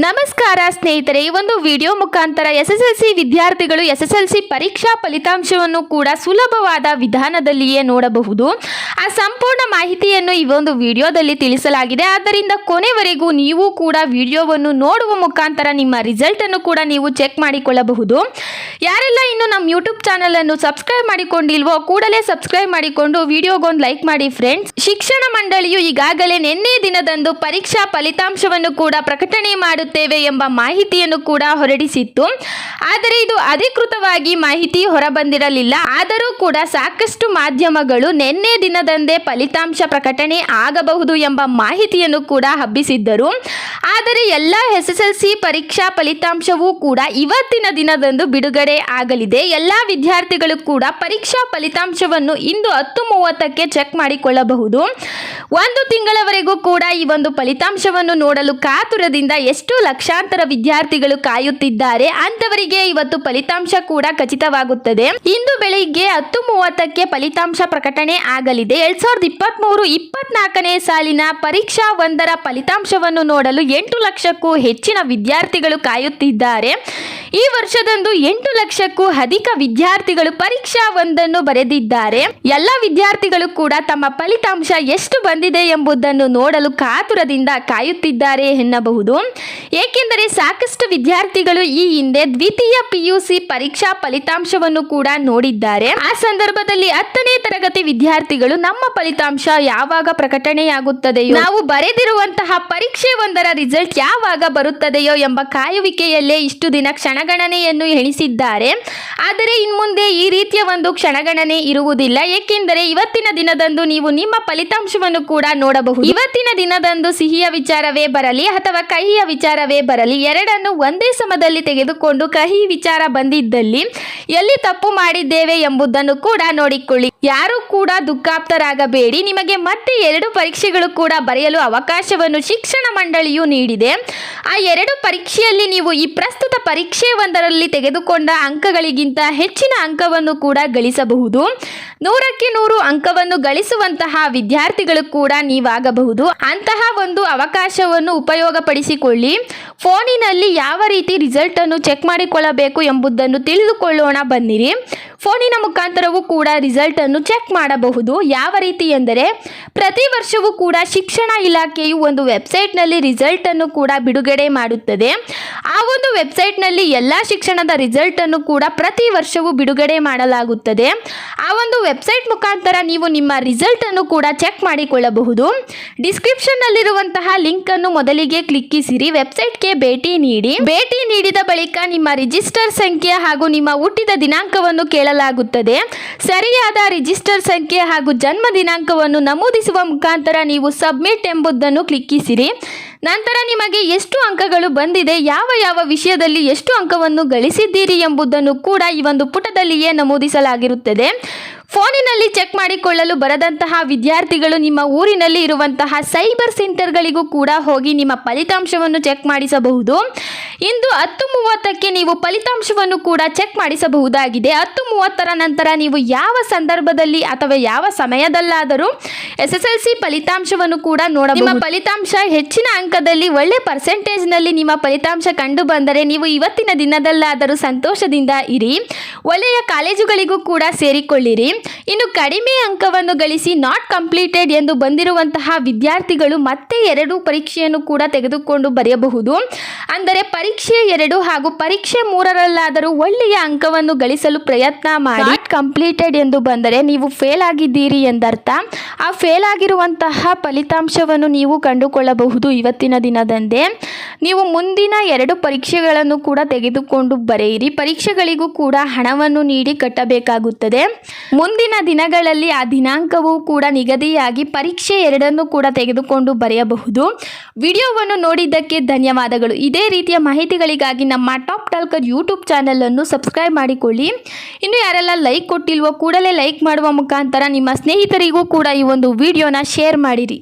ನಮಸ್ಕಾರ ಸ್ನೇಹಿತರೆ, ಈ ಒಂದು ವಿಡಿಯೋ ಮುಖಾಂತರ ಎಸ್ ಎಸ್ ಎಲ್ ಸಿ ವಿದ್ಯಾರ್ಥಿಗಳು ಎಸ್ ಎಸ್ ಎಲ್ ಸಿ ಪರೀಕ್ಷಾ ಫಲಿತಾಂಶವನ್ನು ಕೂಡ ಸುಲಭವಾದ ವಿಧಾನದಲ್ಲಿಯೇ ನೋಡಬಹುದು. ಆ ಸಂಪೂರ್ಣ ಮಾಹಿತಿಯನ್ನು ಈ ಒಂದು ವಿಡಿಯೋದಲ್ಲಿ ತಿಳಿಸಲಾಗಿದೆ. ಆದ್ದರಿಂದ ಕೊನೆವರೆಗೂ ನೀವು ಕೂಡ ವಿಡಿಯೋವನ್ನು ನೋಡುವ ಮುಖಾಂತರ ನಿಮ್ಮ ರಿಸಲ್ಟನ್ನು ಕೂಡ ನೀವು ಚೆಕ್ ಮಾಡಿಕೊಳ್ಳಬಹುದು. ಯಾರೆಲ್ಲ ಇನ್ನು ನಮ್ಮ ಯೂಟ್ಯೂಬ್ ಚಾನಲನ್ನು ಸಬ್ಸ್ಕ್ರೈಬ್ ಮಾಡಿಕೊಂಡಿಲ್ವೋ ಕೂಡಲೇ ಸಬ್ಸ್ಕ್ರೈಬ್ ಮಾಡಿಕೊಂಡು ವಿಡಿಯೋಗೊಂದು ಲೈಕ್ ಮಾಡಿ ಫ್ರೆಂಡ್ಸ್. ಶಿಕ್ಷಣ ಮಂಡಳಿಯು ಈಗಾಗಲೇ ನಿನ್ನೆ ದಿನದಂದು ಪರೀಕ್ಷಾ ಫಲಿತಾಂಶವನ್ನು ಕೂಡ ಪ್ರಕಟಣೆ ಮಾಡುತ್ತೇವೆ ಎಂಬ ಮಾಹಿತಿಯನ್ನು ಕೂಡ ಹೊರಡಿಸಿತ್ತು. ಆದರೆ ಇದು ಅಧಿಕೃತವಾಗಿ ಮಾಹಿತಿ ಹೊರಬಂದಿರಲಿಲ್ಲ. ಆದರೂ ಕೂಡ ಸಾಕಷ್ಟು ಮಾಧ್ಯಮಗಳು ನಿನ್ನೆ ದಿನದಂದೇ ಫಲಿತಾಂಶ ಪ್ರಕಟಣೆ ಆಗಬಹುದು ಎಂಬ ಮಾಹಿತಿಯನ್ನು ಕೂಡ ಹಬ್ಬಿಸಿದ್ದರು. ಆದರೆ ಎಲ್ಲ ಎಸ್ ಎಸ್ ಎಲ್ ಸಿ ಪರೀಕ್ಷಾ ಫಲಿತಾಂಶವೂ ಕೂಡ ಇವತ್ತಿನ ದಿನದಂದು ಬಿಡುಗಡೆ ಆಗಲಿದೆ. ಎಲ್ಲ ವಿದ್ಯಾರ್ಥಿಗಳು ಕೂಡ ಪರೀಕ್ಷಾ ಫಲಿತಾಂಶವನ್ನು ಇಂದು ಹತ್ತು ಮೂವತ್ತಕ್ಕೆ ಚೆಕ್ ಮಾಡಿಕೊಳ್ಳಬಹುದು. ಒಂದು ತಿಂಗಳವರೆಗೂ ಕೂಡ ಈ ಒಂದು ಫಲಿತಾಂಶವನ್ನು ನೋಡಲು ಕಾತುರದಿಂದ ಎಷ್ಟು ಲಕ್ಷಾಂತರ ವಿದ್ಯಾರ್ಥಿಗಳು ಕಾಯುತ್ತಿದ್ದಾರೆ. ಅಂತವರಿಗೆ ಇವತ್ತು ಫಲಿತಾಂಶ ಕೂಡ ಖಚಿತವಾಗುತ್ತದೆ. ಇಂದು ಬೆಳಿಗ್ಗೆ ಹತ್ತು ಮೂವತ್ತಕ್ಕೆ ಫಲಿತಾಂಶ ಪ್ರಕಟಣೆ ಆಗಲಿದೆ. ಎರಡ್ ಸಾವಿರದ ಇಪ್ಪತ್ತ್ಮೂರು ಇಪ್ಪತ್ನಾಲ್ಕನೇ ಸಾಲಿನ ಪರೀಕ್ಷಾ ಒಂದರ ಫಲಿತಾಂಶವನ್ನು ನೋಡಲು ಎಂಟು ಲಕ್ಷಕ್ಕೂ ಹೆಚ್ಚಿನ ವಿದ್ಯಾರ್ಥಿಗಳು ಕಾಯುತ್ತಿದ್ದಾರೆ. ಈ ವರ್ಷದಂದು ಎಂಟು ಲಕ್ಷಕ್ಕೂ ಅಧಿಕ ವಿದ್ಯಾರ್ಥಿಗಳು ಪರೀಕ್ಷಾ ಒಂದನ್ನು ಬರೆದಿದ್ದಾರೆ. ಎಲ್ಲ ವಿದ್ಯಾರ್ಥಿಗಳು ಕೂಡ ತಮ್ಮ ಫಲಿತಾಂಶ ಎಷ್ಟು ಬಂದಿದೆ ಎಂಬುದನ್ನು ನೋಡಲು ಕಾತುರದಿಂದ ಕಾಯುತ್ತಿದ್ದಾರೆ ಎನ್ನಬಹುದು. ಏಕೆಂದರೆ ಸಾಕಷ್ಟು ವಿದ್ಯಾರ್ಥಿಗಳು ಈ ಹಿಂದೆ ದ್ವಿತೀಯ ಪಿಯುಸಿ ಪರೀಕ್ಷಾ ಫಲಿತಾಂಶವನ್ನು ಕೂಡ ನೋಡಿದ್ದಾರೆ. ಆ ಸಂದರ್ಭದಲ್ಲಿ ಹತ್ತನೇ ತರಗತಿ ವಿದ್ಯಾರ್ಥಿಗಳು ನಮ್ಮ ಫಲಿತಾಂಶ ಯಾವಾಗ ಪ್ರಕಟಣೆಯಾಗುತ್ತದೆಯೋ, ನಾವು ಬರೆದಿರುವಂತಹ ಪರೀಕ್ಷೆ ಒಂದರ ರಿಸಲ್ಟ್ ಯಾವಾಗ ಬರುತ್ತದೆಯೋ ಎಂಬ ಕಾಯುವಿಕೆಯಲ್ಲೇ ಇಷ್ಟು ದಿನ ಕ್ಷಣಗಣನೆಯನ್ನು ಎಣಿಸಿದ್ದಾರೆ. ಆದರೆ ಇನ್ಮುಂದೆ ಈ ರೀತಿಯ ಒಂದು ಕ್ಷಣಗಣನೆ ಇರುವುದಿಲ್ಲ. ಏಕೆಂದರೆ ಇವತ್ತಿನ ದಿನದಂದು ನೀವು ನಿಮ್ಮ ಫಲಿತಾಂಶವನ್ನು ಕೂಡ ನೋಡಬಹುದು. ಇವತ್ತಿನ ದಿನದಂದು ಸಿಹಿಯ ವಿಚಾರವೇ ಬರಲಿ ಅಥವಾ ಕಹಿಯ ವಿಚಾರವೇ ಬರಲಿ, ಎರಡನ್ನು ಒಂದೇ ಸಮದಲ್ಲಿ ತೆಗೆದುಕೊಂಡು ಕಹಿ ವಿಚಾರ ಬಂದಿದ್ದಲ್ಲಿ ಎಲ್ಲಿ ತಪ್ಪು ಮಾಡಿದ್ದೇವೆ ಎಂಬುದನ್ನು ಕೂಡ ನೋಡಿಕೊಳ್ಳಿ. ಯಾರು ಕೂಡ ದುಃಖಾಪ್ತರಾಗಬೇಡಿ. ನಿಮಗೆ ಮತ್ತೆ ಎರಡು ಪರೀಕ್ಷೆಗಳು ಕೂಡ ಬರೆಯಲು ಅವಕಾಶವನ್ನು ಶಿಕ್ಷಣ ಮಂಡಳಿಯು ನೀಡಿದೆ. ಆ ಎರಡು ಪರೀಕ್ಷೆಯಲ್ಲಿ ನೀವು ಈ ಪ್ರಸ್ತುತ ಪರೀಕ್ಷೆ ಒಂದರಲ್ಲಿ ತೆಗೆದುಕೊಂಡ ಅಂಕಗಳಿಗಿಂತ ಹೆಚ್ಚಿನ ಅಂಕವನ್ನು ಕೂಡ ಗಳಿಸಬಹುದು. ನೂರಕ್ಕೆ ನೂರು ಅಂಕವನ್ನು ಗಳಿಸುವಂತಹ ವಿದ್ಯಾರ್ಥಿಗಳು ಕೂಡ ನೀವಾಗಬಹುದು. ಅಂತಹ ಒಂದು ಅವಕಾಶವನ್ನು ಉಪಯೋಗಪಡಿಸಿಕೊಳ್ಳಿ. ಫೋನಿನಲ್ಲಿ ಯಾವ ರೀತಿ ರಿಸಲ್ಟನ್ನು ಚೆಕ್ ಮಾಡಿಕೊಳ್ಳಬೇಕು ಎಂಬುದನ್ನು ತಿಳಿದುಕೊಳ್ಳೋಣ. ಬನ್ನಿರಿ. ಫೋನಿನ ಮುಖಾಂತರವೂ ಕೂಡ ರಿಸಲ್ಟನ್ನು ಚೆಕ್ ಮಾಡಬಹುದು. ಯಾವ ರೀತಿ ಎಂದರೆ, ಪ್ರತಿ ವರ್ಷವೂ ಕೂಡ ಶಿಕ್ಷಣ ಇಲಾಖೆಯು ಒಂದು ವೆಬ್ಸೈಟ್ನಲ್ಲಿ ರಿಸಲ್ಟನ್ನು ಕೂಡ ಬಿಡುಗಡೆ ಮಾಡುತ್ತದೆ. ಆ ಒಂದು ವೆಬ್ಸೈಟ್ನಲ್ಲಿ ಎಲ್ಲ ಶಿಕ್ಷಣದ ರಿಸಲ್ಟನ್ನು ಕೂಡ ಪ್ರತಿ ವರ್ಷವೂ ಬಿಡುಗಡೆ ಮಾಡಲಾಗುತ್ತದೆ. ಆ ಒಂದು ವೆಬ್ಸೈಟ್ ಮುಖಾಂತರ ನೀವು ನಿಮ್ಮ ರಿಸಲ್ಟನ್ನು ಕೂಡ ಚೆಕ್ ಮಾಡಿಕೊಳ್ಳಬಹುದು. ಡಿಸ್ಕ್ರಿಪ್ಷನ್ನಲ್ಲಿರುವಂತಹ ಲಿಂಕನ್ನು ಮೊದಲಿಗೆ ಕ್ಲಿಕ್ಕಿಸಿರಿ. ವೆಬ್ಸೈಟ್ಗೆ ಭೇಟಿ ನೀಡಿ. ಭೇಟಿ ನೀಡಿದ ಬಳಿಕ ನಿಮ್ಮ ರಿಜಿಸ್ಟರ್ ಸಂಖ್ಯೆ ಹಾಗೂ ನಿಮ್ಮ ಹುಟ್ಟಿದ ದಿನಾಂಕವನ್ನು ಕೇಳಲಾಗುತ್ತದೆ. ಸರಿಯಾದ ರಿಜಿಸ್ಟರ್ ಸಂಖ್ಯೆ ಹಾಗೂ ಜನ್ಮ ದಿನಾಂಕವನ್ನು ನಮೂದಿಸುವ ಮುಖಾಂತರ ನೀವು ಸಬ್ಮಿಟ್ ಎಂಬುದನ್ನು ಕ್ಲಿಕ್ಕಿಸಿರಿ. ನಂತರ ನಿಮಗೆ ಎಷ್ಟು ಅಂಕಗಳು ಬಂದಿದೆ, ಯಾವ ಯಾವ ವಿಷಯದಲ್ಲಿ ಎಷ್ಟು ಅಂಕವನ್ನು ಗಳಿಸಿದ್ದೀರಿ ಎಂಬುದನ್ನು ಕೂಡ ಈ ಒಂದು ಪುಟದಲ್ಲಿಯೇ ನಮೂದಿಸಲಾಗಿರುತ್ತದೆ. ಫೋನಿನಲ್ಲಿ ಚೆಕ್ ಮಾಡಿಕೊಳ್ಳಲು ಬರದಂತಹ ವಿದ್ಯಾರ್ಥಿಗಳು ನಿಮ್ಮ ಊರಿನಲ್ಲಿ ಇರುವಂತಹ ಸೈಬರ್ ಸೆಂಟರ್ಗಳಿಗೂ ಕೂಡ ಹೋಗಿ ನಿಮ್ಮ ಫಲಿತಾಂಶವನ್ನು ಚೆಕ್ ಮಾಡಿಸಬಹುದು. ಇಂದು ಹತ್ತು ಮೂವತ್ತಕ್ಕೆ ನೀವು ಫಲಿತಾಂಶವನ್ನು ಕೂಡ ಚೆಕ್ ಮಾಡಿಸಬಹುದಾಗಿದೆ. ಹತ್ತು ಮೂವತ್ತರ ನಂತರ ನೀವು ಯಾವ ಸಂದರ್ಭದಲ್ಲಿ ಅಥವಾ ಯಾವ ಸಮಯದಲ್ಲಾದರೂ ಎಸ್ ಎಸ್ ಎಲ್ ಸಿ ಫಲಿತಾಂಶವನ್ನು ಕೂಡ ನೋಡಬಹುದು. ನಿಮ್ಮ ಫಲಿತಾಂಶ ಹೆಚ್ಚಿನ ಅಂಕದಲ್ಲಿ ಒಳ್ಳೆ ಪರ್ಸೆಂಟೇಜ್ನಲ್ಲಿ ನಿಮ್ಮ ಫಲಿತಾಂಶ ಕಂಡು ಬಂದರೆ ನೀವು ಇವತ್ತಿನ ದಿನದಲ್ಲಾದರೂ ಸಂತೋಷದಿಂದ ಇರಿ. ಒಳ್ಳೆಯ ಕಾಲೇಜುಗಳಿಗೂ ಕೂಡ ಸೇರಿಕೊಳ್ಳಿರಿ. ಇನ್ನು ಕಡಿಮೆ ಅಂಕವನ್ನು ಗಳಿಸಿ ನಾಟ್ ಕಂಪ್ಲೀಟೆಡ್ ಎಂದು ಬಂದಿರುವಂತಹ ವಿದ್ಯಾರ್ಥಿಗಳು ಮತ್ತೆ ಎರಡು ಪರೀಕ್ಷೆಯನ್ನು ಕೂಡ ತೆಗೆದುಕೊಂಡು ಬರೆಯಬಹುದು. ಅಂದರೆ ಪರೀಕ್ಷೆ ಎರಡು ಹಾಗೂ ಪರೀಕ್ಷೆ ಮೂರರಲ್ಲಾದರೂ ಒಳ್ಳೆಯ ಅಂಕವನ್ನು ಗಳಿಸಲು ಪ್ರಯತ್ನ ಮಾಡಿ ಕಂಪ್ಲೀಟೆಡ್ ಎಂದು ಬಂದರೆ ನೀವು ಫೇಲ್ ಆಗಿದ್ದೀರಿ ಎಂದರ್ಥ. ಆ ಫೇಲ್ ಆಗಿರುವಂತಹ ಫಲಿತಾಂಶವನ್ನು ನೀವು ಕಂಡುಕೊಳ್ಳಬಹುದು ಇವತ್ತಿನ ದಿನದಂದೇ. ನೀವು ಮುಂದಿನ ಎರಡು ಪರೀಕ್ಷೆಗಳನ್ನು ಕೂಡ ತೆಗೆದುಕೊಂಡು ಬರೆಯಿರಿ. ಪರೀಕ್ಷೆಗಳಿಗೂ ಕೂಡ ಹಣವನ್ನು ನೀಡಿ ಕಟ್ಟಬೇಕಾಗುತ್ತದೆ. ಮುಂದಿನ ದಿನಗಳಲ್ಲಿ ಆ ದಿನಾಂಕವೂ ಕೂಡ ನಿಗದಿಯಾಗಿ ಪರೀಕ್ಷೆ ಎರಡನ್ನು ಕೂಡ ತೆಗೆದುಕೊಂಡು ಬರೆಯಬಹುದು. ವಿಡಿಯೋವನ್ನು ನೋಡಿದ್ದಕ್ಕೆ ಧನ್ಯವಾದಗಳು. ಇದೇ ರೀತಿಯ ಮಾಹಿತಿಗಳಿಗಾಗಿ ನಮ್ಮ ಟಾಪ್ ಟಾಲ್ಕರ್ ಯೂಟ್ಯೂಬ್ ಚಾನಲನ್ನು ಸಬ್ಸ್ಕ್ರೈಬ್ ಮಾಡಿಕೊಳ್ಳಿ. ಇನ್ನು ಯಾರೆಲ್ಲ ಲೈಕ್ ಕೊಟ್ಟಿಲ್ವೋ ಕೂಡಲೇ ಲೈಕ್ ಮಾಡುವ ಮುಖಾಂತರ ನಿಮ್ಮ ಸ್ನೇಹಿತರಿಗೂ ಕೂಡ ಈ ಒಂದು ವಿಡಿಯೋನ ಶೇರ್ ಮಾಡಿರಿ.